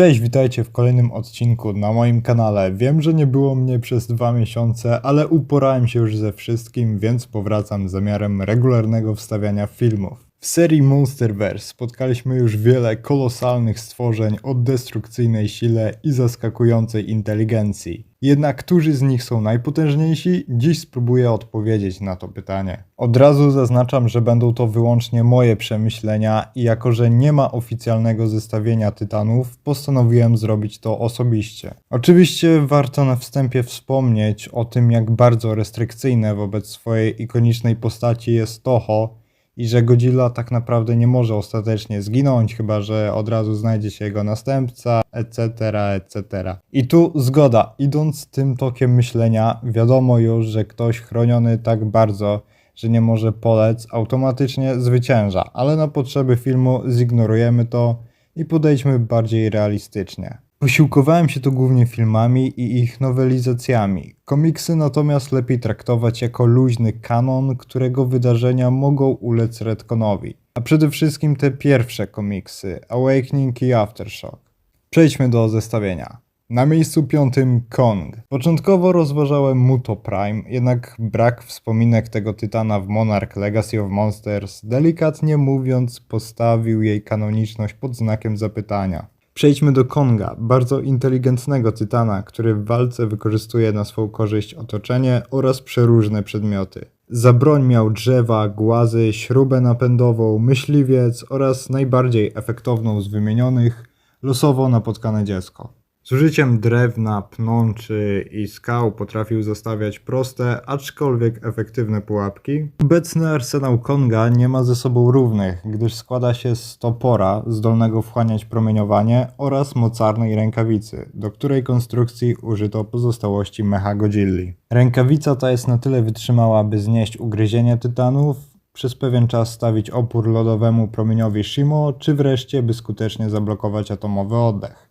Cześć, witajcie w kolejnym odcinku na moim kanale. Wiem, że nie było mnie przez dwa miesiące, ale uporałem się już ze wszystkim, więc powracam z zamiarem regularnego wstawiania filmów. W serii Monsterverse spotkaliśmy już wiele kolosalnych stworzeń o destrukcyjnej sile i zaskakującej inteligencji. Jednak którzy z nich są najpotężniejsi? Dziś spróbuję odpowiedzieć na to pytanie. Od razu zaznaczam, że będą to wyłącznie moje przemyślenia i jako, że nie ma oficjalnego zestawienia tytanów, postanowiłem zrobić to osobiście. Oczywiście warto na wstępie wspomnieć o tym, jak bardzo restrykcyjne wobec swojej ikonicznej postaci jest Toho, i że Godzilla tak naprawdę nie może ostatecznie zginąć, chyba że od razu znajdzie się jego następca, etc., etc. I tu zgoda, idąc tym tokiem myślenia, wiadomo już, że ktoś chroniony tak bardzo, że nie może polec, automatycznie zwycięża, ale na potrzeby filmu zignorujemy to i podejdźmy bardziej realistycznie. Posiłkowałem się tu głównie filmami i ich nowelizacjami. Komiksy natomiast lepiej traktować jako luźny kanon, którego wydarzenia mogą ulec retconowi. A przede wszystkim te pierwsze komiksy, Awakening i Aftershock. Przejdźmy do zestawienia. Na miejscu piątym Kong. Początkowo rozważałem Muto Prime, jednak brak wspominek tego tytana w Monarch Legacy of Monsters, delikatnie mówiąc, postawił jej kanoniczność pod znakiem zapytania. Przejdźmy do Konga, bardzo inteligentnego tytana, który w walce wykorzystuje na swą korzyść otoczenie oraz przeróżne przedmioty. Za broń miał drzewa, głazy, śrubę napędową, myśliwiec oraz najbardziej efektowną z wymienionych losowo napotkane dziecko. Z użyciem drewna, pnączy i skał potrafił zostawiać proste, aczkolwiek efektywne pułapki. Obecny arsenał Konga nie ma ze sobą równych, gdyż składa się z topora zdolnego wchłaniać promieniowanie oraz mocarnej rękawicy, do której konstrukcji użyto pozostałości mecha Godzilli. Rękawica ta jest na tyle wytrzymała, by znieść ugryzienie tytanów, przez pewien czas stawić opór lodowemu promieniowi Shimo, czy wreszcie by skutecznie zablokować atomowy oddech.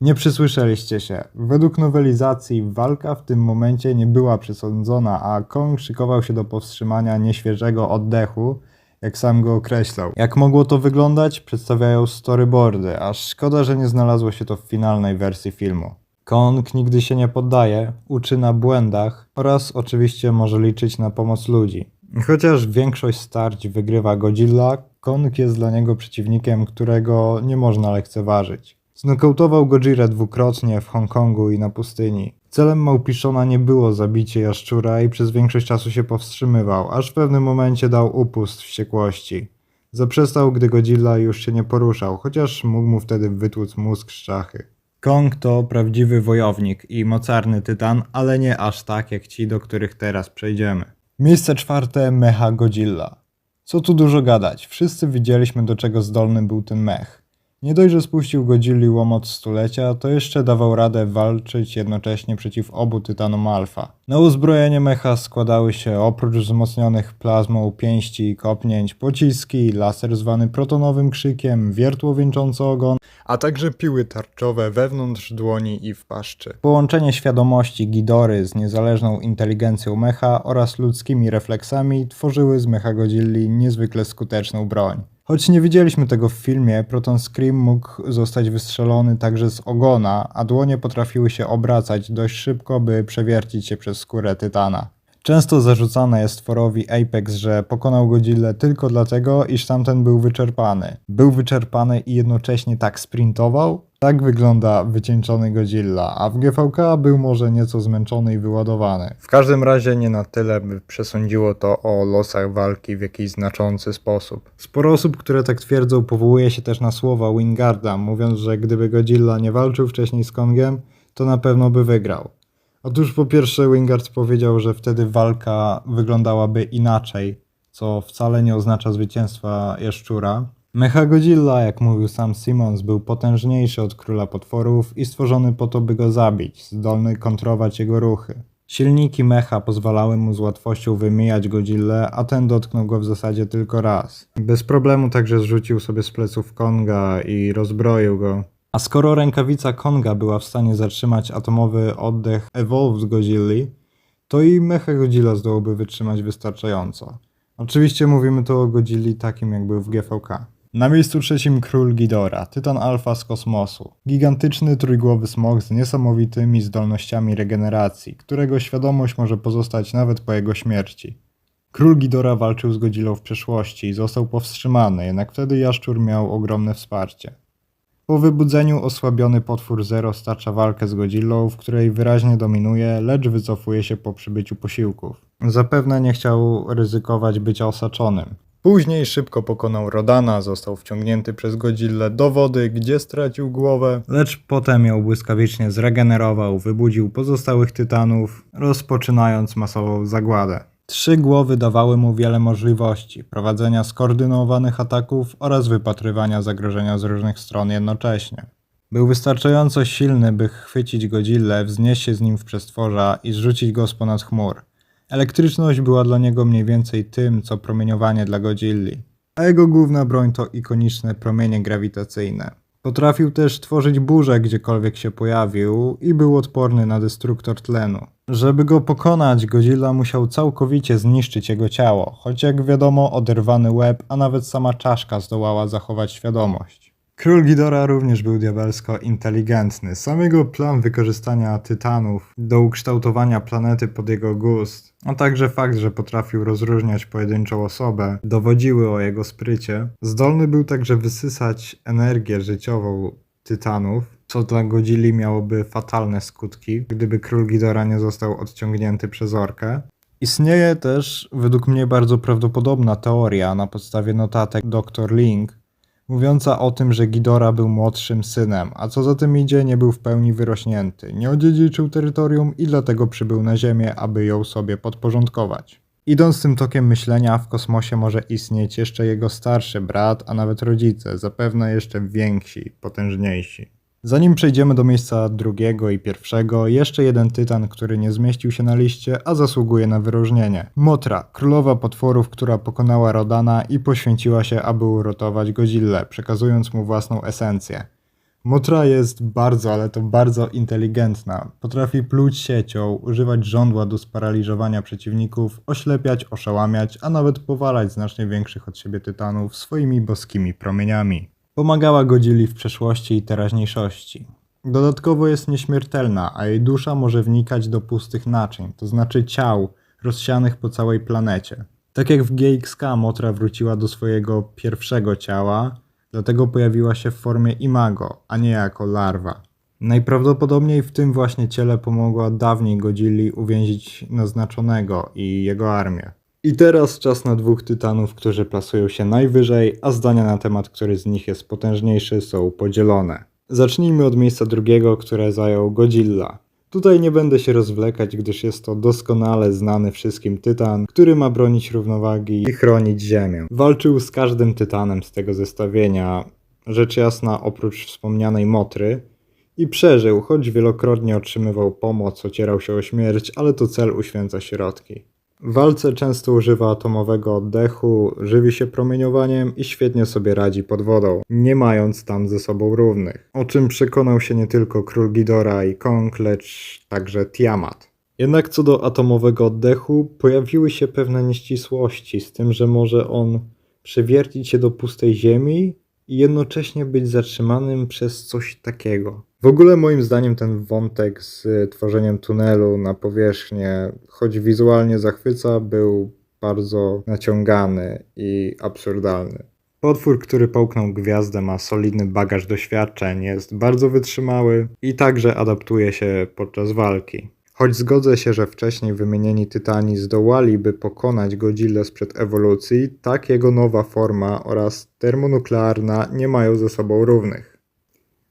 Nie przysłyszeliście się. Według nowelizacji walka w tym momencie nie była przesądzona, a Kong szykował się do powstrzymania nieświeżego oddechu, jak sam go określał. Jak mogło to wyglądać, przedstawiają storyboardy, aż szkoda, że nie znalazło się to w finalnej wersji filmu. Kong nigdy się nie poddaje, uczy na błędach oraz oczywiście może liczyć na pomoc ludzi. Chociaż większość starć wygrywa Godzilla, Kong jest dla niego przeciwnikiem, którego nie można lekceważyć. Znokautował Gojira dwukrotnie w Hongkongu i na pustyni. Celem Małpiszona nie było zabicie jaszczura i przez większość czasu się powstrzymywał, aż w pewnym momencie dał upust wściekłości. Zaprzestał, gdy Godzilla już się nie poruszał, chociaż mógł mu wtedy wytłuc mózg z szachy. Kong to prawdziwy wojownik i mocarny tytan, ale nie aż tak jak ci, do których teraz przejdziemy. Miejsce czwarte Mecha Godzilla. Co tu dużo gadać, wszyscy widzieliśmy do czego zdolny był ten mech. Nie dość, że spuścił Godzilli łomot stulecia, to jeszcze dawał radę walczyć jednocześnie przeciw obu tytanom alfa. Na uzbrojenie mecha składały się oprócz wzmocnionych plazmą pięści i kopnięć pociski, laser zwany protonowym krzykiem, wiertło wieńczące ogon, a także piły tarczowe wewnątrz dłoni i w paszczy. Połączenie świadomości Gidory z niezależną inteligencją mecha oraz ludzkimi refleksami tworzyły z mecha Godzilli niezwykle skuteczną broń. Choć nie widzieliśmy tego w filmie, Proton Scream mógł zostać wystrzelony także z ogona, a dłonie potrafiły się obracać dość szybko, by przewiercić się przez skórę Tytana. Często zarzucane jest tworowi Apex, że pokonał Godzilla tylko dlatego, iż tamten był wyczerpany. Był wyczerpany i jednocześnie tak sprintował? Tak wygląda wycieńczony Godzilla, a w GVK był może nieco zmęczony i wyładowany. W każdym razie nie na tyle, by przesądziło to o losach walki w jakiś znaczący sposób. Sporo osób, które tak twierdzą, powołuje się też na słowa Wingarda, mówiąc, że gdyby Godzilla nie walczył wcześniej z Kongiem, to na pewno by wygrał. Otóż po pierwsze Wingard powiedział, że wtedy walka wyglądałaby inaczej, co wcale nie oznacza zwycięstwa jaszczura. Mecha Godzilla, jak mówił sam Simmons, był potężniejszy od króla potworów i stworzony po to, by go zabić, zdolny kontrolować jego ruchy. Silniki mecha pozwalały mu z łatwością wymijać Godzillę, a ten dotknął go w zasadzie tylko raz. Bez problemu także zrzucił sobie z pleców Konga i rozbroił go. A skoro rękawica Konga była w stanie zatrzymać atomowy oddech Evolved Godzilli, to i mecha Godzilla zdołoby wytrzymać wystarczająco. Oczywiście mówimy tu o Godzilli takim jak był w GVK. Na miejscu trzecim król Ghidorah, tytan alfa z kosmosu. Gigantyczny trójgłowy smok z niesamowitymi zdolnościami regeneracji, którego świadomość może pozostać nawet po jego śmierci. Król Ghidorah walczył z Godzillą w przeszłości i został powstrzymany, jednak wtedy jaszczur miał ogromne wsparcie. Po wybudzeniu osłabiony potwór Zero stacza walkę z Godzillą, w której wyraźnie dominuje, lecz wycofuje się po przybyciu posiłków. Zapewne nie chciał ryzykować bycia osaczonym. Później szybko pokonał Rodana, został wciągnięty przez Godzillę do wody, gdzie stracił głowę, lecz potem ją błyskawicznie zregenerował, wybudził pozostałych tytanów, rozpoczynając masową zagładę. Trzy głowy dawały mu wiele możliwości prowadzenia skoordynowanych ataków oraz wypatrywania zagrożenia z różnych stron jednocześnie. Był wystarczająco silny, by chwycić Godzillę, wznieść się z nim w przestworza i zrzucić go z ponad chmur. Elektryczność była dla niego mniej więcej tym, co promieniowanie dla Godzilli, a jego główna broń to ikoniczne promienie grawitacyjne. Potrafił też tworzyć burze gdziekolwiek się pojawił i był odporny na destruktor tlenu. Żeby go pokonać, Godzilla musiał całkowicie zniszczyć jego ciało, choć jak wiadomo oderwany łeb, a nawet sama czaszka zdołała zachować świadomość. Król Ghidorah również był diabelsko inteligentny. Sam jego plan wykorzystania tytanów do ukształtowania planety pod jego gust, a także fakt, że potrafił rozróżniać pojedynczą osobę, dowodziły o jego sprycie. Zdolny był także wysysać energię życiową tytanów, co dla Godzilli miałoby fatalne skutki, gdyby król Ghidorah nie został odciągnięty przez orkę. Istnieje też, według mnie, bardzo prawdopodobna teoria na podstawie notatek Dr. Link, mówiąca o tym, że Ghidorah był młodszym synem, a co za tym idzie, nie był w pełni wyrośnięty, nie odziedziczył terytorium i dlatego przybył na Ziemię, aby ją sobie podporządkować. Idąc tym tokiem myślenia, w kosmosie może istnieć jeszcze jego starszy brat, a nawet rodzice, zapewne jeszcze więksi, potężniejsi. Zanim przejdziemy do miejsca drugiego i pierwszego, jeszcze jeden tytan, który nie zmieścił się na liście, a zasługuje na wyróżnienie. Motra, królowa potworów, która pokonała Rodana i poświęciła się, aby uratować Godzillę, przekazując mu własną esencję. Motra jest bardzo, ale to bardzo inteligentna. Potrafi pluć siecią, używać żądła do sparaliżowania przeciwników, oślepiać, oszałamiać, a nawet powalać znacznie większych od siebie tytanów swoimi boskimi promieniami. Pomagała Godzilli w przeszłości i teraźniejszości. Dodatkowo jest nieśmiertelna, a jej dusza może wnikać do pustych naczyń, to znaczy ciał rozsianych po całej planecie. Tak jak w GXK Motra wróciła do swojego pierwszego ciała, dlatego pojawiła się w formie imago, a nie jako larwa. Najprawdopodobniej w tym właśnie ciele pomogła dawniej Godzilli uwięzić naznaczonego i jego armię. I teraz czas na dwóch tytanów, którzy plasują się najwyżej, a zdania na temat, który z nich jest potężniejszy są podzielone. Zacznijmy od miejsca drugiego, które zajął Godzilla. Tutaj nie będę się rozwlekać, gdyż jest to doskonale znany wszystkim tytan, który ma bronić równowagi i chronić Ziemię. Walczył z każdym tytanem z tego zestawienia, rzecz jasna oprócz wspomnianej Motry, i przeżył, choć wielokrotnie otrzymywał pomoc, ocierał się o śmierć, ale to cel uświęca środki. W walce często używa atomowego oddechu, żywi się promieniowaniem i świetnie sobie radzi pod wodą, nie mając tam ze sobą równych. O czym przekonał się nie tylko król Ghidorah i Kong, lecz także Tiamat. Jednak co do atomowego oddechu, pojawiły się pewne nieścisłości z tym, że może on przewiercić się do pustej ziemi i jednocześnie być zatrzymanym przez coś takiego. W ogóle moim zdaniem ten wątek z tworzeniem tunelu na powierzchnię, choć wizualnie zachwyca, był bardzo naciągany i absurdalny. Potwór, który połknął gwiazdę, ma solidny bagaż doświadczeń, jest bardzo wytrzymały i także adaptuje się podczas walki. Choć zgodzę się, że wcześniej wymienieni tytani zdołaliby pokonać Godzillę sprzed ewolucji, tak jego nowa forma oraz termonuklearna nie mają ze sobą równych.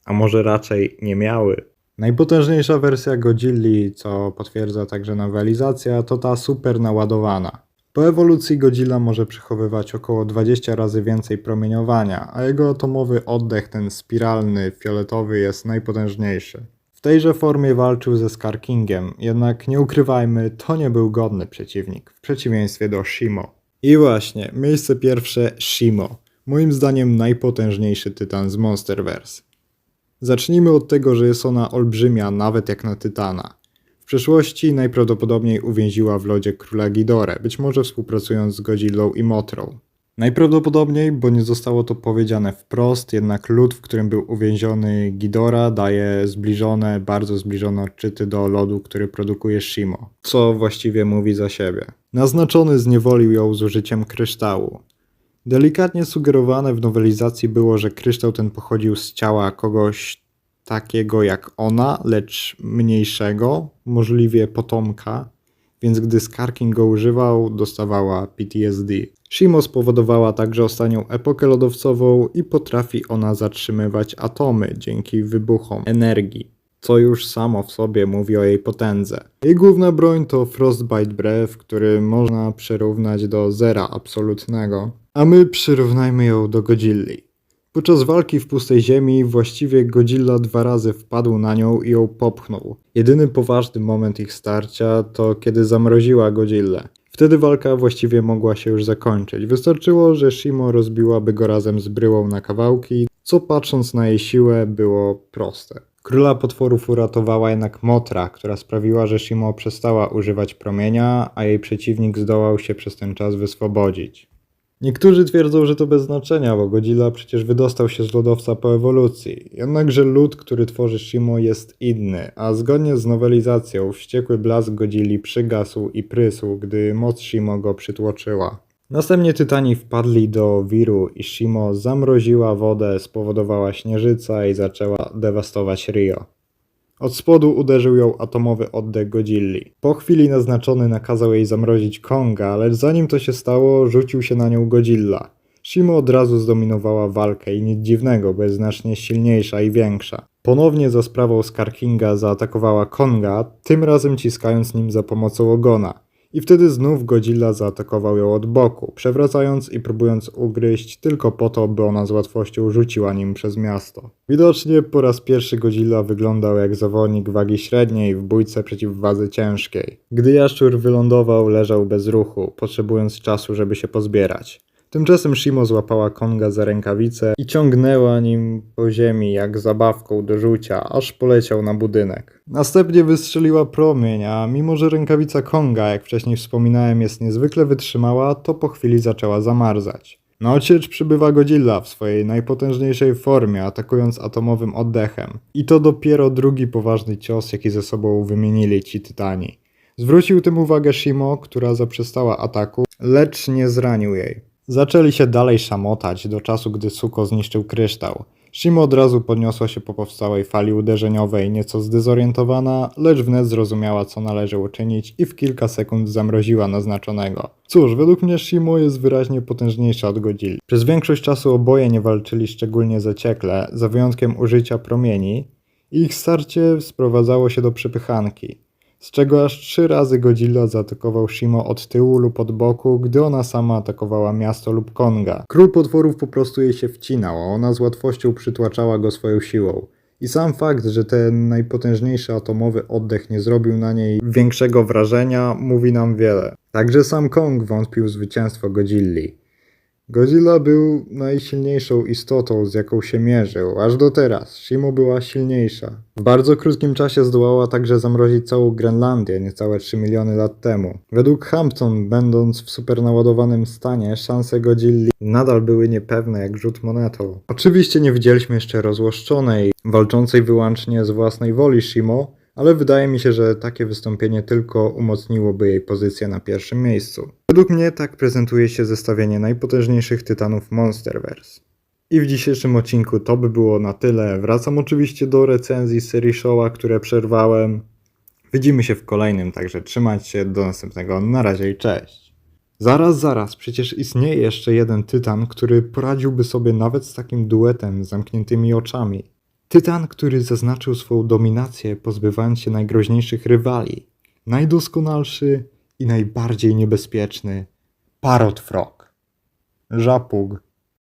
A może raczej nie miały. Najpotężniejsza wersja Godzilli, co potwierdza także nowelizacja, to ta super naładowana. Po ewolucji Godzilla może przechowywać około 20 razy więcej promieniowania, a jego atomowy oddech, ten spiralny, fioletowy, jest najpotężniejszy. Tejże formie walczył ze Skarkingiem, jednak nie ukrywajmy, to nie był godny przeciwnik, w przeciwieństwie do Shimo. I właśnie, miejsce pierwsze Shimo. Moim zdaniem najpotężniejszy tytan z Monsterverse. Zacznijmy od tego, że jest ona olbrzymia nawet jak na tytana. W przeszłości najprawdopodobniej uwięziła w lodzie króla Ghidorę, być może współpracując z Godzillą i Motrą. Najprawdopodobniej, bo nie zostało to powiedziane wprost, jednak lód, w którym był uwięziony Gidora, daje zbliżone, bardzo zbliżone odczyty do lodu, który produkuje Shimo, co właściwie mówi za siebie. Naznaczony zniewolił ją z użyciem kryształu. Delikatnie sugerowane w nowelizacji było, że kryształ ten pochodził z ciała kogoś takiego jak ona, lecz mniejszego, możliwie potomka, więc gdy Skarking go używał, dostawała PTSD. Shimo spowodowała także ostatnią epokę lodowcową i potrafi ona zatrzymywać atomy dzięki wybuchom energii, co już samo w sobie mówi o jej potędze. Jej główna broń to Frostbite Breath, który można przyrównać do zera absolutnego, a my przyrównajmy ją do Godzilli. Podczas walki w pustej ziemi właściwie Godzilla dwa razy wpadł na nią i ją popchnął. Jedyny poważny moment ich starcia to kiedy zamroziła Godzillę. Wtedy walka właściwie mogła się już zakończyć. Wystarczyło, że Shimo rozbiłaby go razem z bryłą na kawałki, co patrząc na jej siłę było proste. Króla potworów uratowała jednak Motra, która sprawiła, że Shimo przestała używać promienia, a jej przeciwnik zdołał się przez ten czas wyswobodzić. Niektórzy twierdzą, że to bez znaczenia, bo Godzilla przecież wydostał się z lodowca po ewolucji. Jednakże lód, który tworzy Shimo jest inny, a zgodnie z nowelizacją wściekły blask Godzilli przygasł i prysł, gdy moc Shimo go przytłoczyła. Następnie Tytani wpadli do wiru i Shimo zamroziła wodę, spowodowała śnieżyca i zaczęła dewastować Rio. Od spodu uderzył ją atomowy oddech Godzilli. Po chwili naznaczony nakazał jej zamrozić Konga, lecz zanim to się stało, rzucił się na nią Godzilla. Shimo od razu zdominowała walkę i nic dziwnego, bo jest znacznie silniejsza i większa. Ponownie za sprawą Skarkinga zaatakowała Konga, tym razem ciskając nim za pomocą ogona. I wtedy znów Godzilla zaatakował ją od boku, przewracając i próbując ugryźć tylko po to, by ona z łatwością rzuciła nim przez miasto. Widocznie po raz pierwszy Godzilla wyglądał jak zawodnik wagi średniej w bójce przeciw wadze ciężkiej. Gdy jaszczur wylądował, leżał bez ruchu, potrzebując czasu, żeby się pozbierać. Tymczasem Shimo złapała Konga za rękawicę i ciągnęła nim po ziemi jak zabawką do rzucia, aż poleciał na budynek. Następnie wystrzeliła promień, a mimo że rękawica Konga, jak wcześniej wspominałem, jest niezwykle wytrzymała, to po chwili zaczęła zamarzać. Na odsiecz przybywa Godzilla w swojej najpotężniejszej formie, atakując atomowym oddechem. I to dopiero drugi poważny cios, jaki ze sobą wymienili ci tytani. Zwrócił tym uwagę Shimo, która zaprzestała ataku, lecz nie zranił jej. Zaczęli się dalej szamotać do czasu, gdy Suko zniszczył kryształ. Shimo od razu podniosła się po powstałej fali uderzeniowej, nieco zdezorientowana, lecz wnet zrozumiała, co należy uczynić i w kilka sekund zamroziła naznaczonego. Cóż, według mnie Shimo jest wyraźnie potężniejsza od Godzilli. Przez większość czasu oboje nie walczyli szczególnie zaciekle, za wyjątkiem użycia promieni, i ich starcie sprowadzało się do przepychanki z czego aż trzy razy Godzilla zaatakował Shimo od tyłu lub od boku, gdy ona sama atakowała miasto lub Konga. Król potworów po prostu jej się wcinał, a ona z łatwością przytłaczała go swoją siłą. I sam fakt, że ten najpotężniejszy atomowy oddech nie zrobił na niej większego wrażenia, mówi nam wiele. Także sam Kong wątpił w zwycięstwo Godzilli. Godzilla był najsilniejszą istotą, z jaką się mierzył, aż do teraz. Shimo była silniejsza. W bardzo krótkim czasie zdołała także zamrozić całą Grenlandię niecałe 3 miliony lat temu. Według Hampton, będąc w supernaładowanym stanie, szanse Godzilli nadal były niepewne jak rzut monetą. Oczywiście nie widzieliśmy jeszcze rozłoszczonej, walczącej wyłącznie z własnej woli Shimo, ale wydaje mi się, że takie wystąpienie tylko umocniłoby jej pozycję na pierwszym miejscu. Według mnie tak prezentuje się zestawienie najpotężniejszych tytanów Monsterverse. I w dzisiejszym odcinku to by było na tyle. Wracam oczywiście do recenzji serii Showa, które przerwałem. Widzimy się w kolejnym, także trzymajcie się, do następnego. Na razie i cześć. Zaraz, zaraz, przecież istnieje jeszcze jeden tytan, który poradziłby sobie nawet z takim duetem z zamkniętymi oczami. Tytan, który zaznaczył swoją dominację, pozbywając się najgroźniejszych rywali. Najdoskonalszy i najbardziej niebezpieczny Parrot Frog. Żapug.